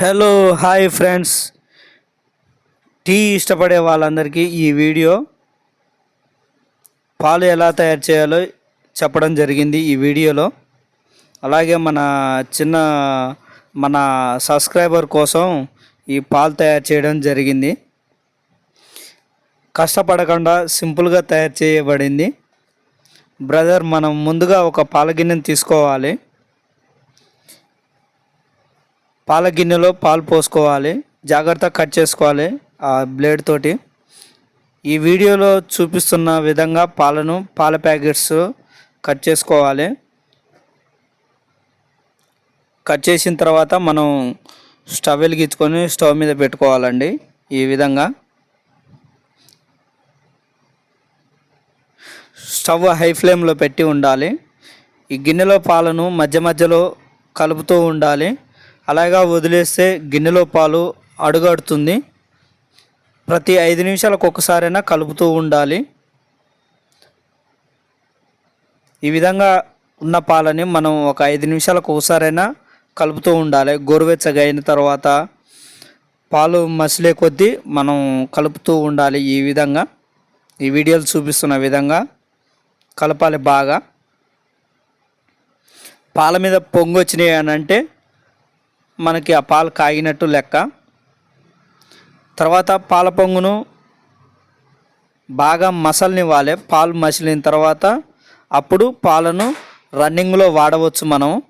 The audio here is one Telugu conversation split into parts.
హలో హాయ్ ఫ్రెండ్స్ టీ ఇష్టపడే వాళ్ళందరికీ ఈ వీడియో పాలు ఎలా తయారు చేయాలో చెప్పడం జరిగింది ఈ వీడియోలో. అలాగే మన చిన్న మన సబ్స్క్రైబర్ కోసం ఈ పాలు తయారు చేయడం జరిగింది. కష్టపడకుండా సింపుల్గా తయారు చేయబడింది. బ్రదర్ మనం ముందుగా ఒక పాల గిన్నెను తీసుకోవాలి. పాల గిన్నెలో పాలు పోసుకోవాలి. జాగ్రత్త కట్ చేసుకోవాలి ఆ బ్లేడ్ తోటి. ఈ వీడియోలో చూపిస్తున్న విధంగా పాలను పాల ప్యాకెట్స్ కట్ చేసుకోవాలి. కట్ చేసిన తర్వాత మనం స్టవ్ వెలిగించుకొని స్టవ్ మీద పెట్టుకోవాలండి ఈ విధంగా. స్టవ్ హై ఫ్లేమ్లో పెట్టి ఉండాలి. ఈ గిన్నెలో పాలను మధ్య మధ్యలో కలుపుతూ ఉండాలి. అలాగా వదిలేస్తే గిన్నెలో పాలు అడుగడుతుంది. ప్రతి ఐదు నిమిషాలకు ఒకసారైనా కలుపుతూ ఉండాలి. ఈ విధంగా ఉన్న పాలని మనం ఒక ఐదు నిమిషాలకు ఒకసారైనా కలుపుతూ ఉండాలి. గోరువెచ్చగా అయిన తర్వాత పాలు మసిలే కొద్దీ మనం కలుపుతూ ఉండాలి ఈ విధంగా. ఈ వీడియోలు చూపిస్తున్న విధంగా కలపాలి బాగా. పాల మీద పొంగు వచ్చినాయి అని అంటే మనకి ఆ పాలు కాగినట్టు లెక్క. తర్వాత పాల పొంగును బాగా మసలనివ్వాలి. పాలు మసిలిన తర్వాత అప్పుడు పాలను రన్నింగ్లో వాడవచ్చు మనం.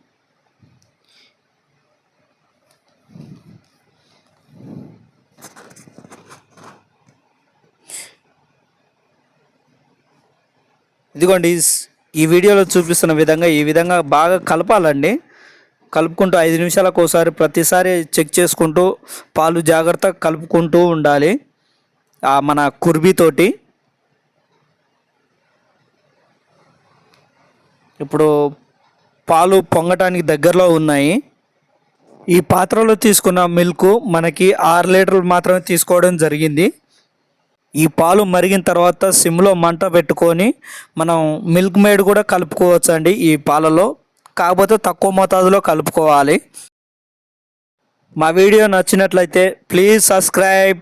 ఇదిగోండి ఈ- ఈ వీడియోలో చూపిస్తున్న విధంగా ఈ విధంగా బాగా కలపాలండి. కలుపుకుంటూ ఐదు నిమిషాలకు ఒకసారి ప్రతిసారి చెక్ చేసుకుంటూ పాలు జాగ్రత్తగా కలుపుకుంటూ ఉండాలి. మన కుర్బీతోటి ఇప్పుడు పాలు పొంగటానికి దగ్గరలో ఉన్నాయి. ఈ పాత్రలో తీసుకున్న మిల్క్ మనకి ఆరు లీటర్లు మాత్రమే తీసుకోవడం జరిగింది. ఈ పాలు మరిగిన తర్వాత సిమ్లో మంట పెట్టుకొని మనం మిల్క్ మేడ్ కూడా కలుపుకోవచ్చు అండి ఈ పాలలో. కాకపోతే తక్కువ మోతాదులో కలుపుకోవాలి. మా వీడియో నచ్చినట్లయితే ప్లీజ్ సబ్స్క్రైబ్.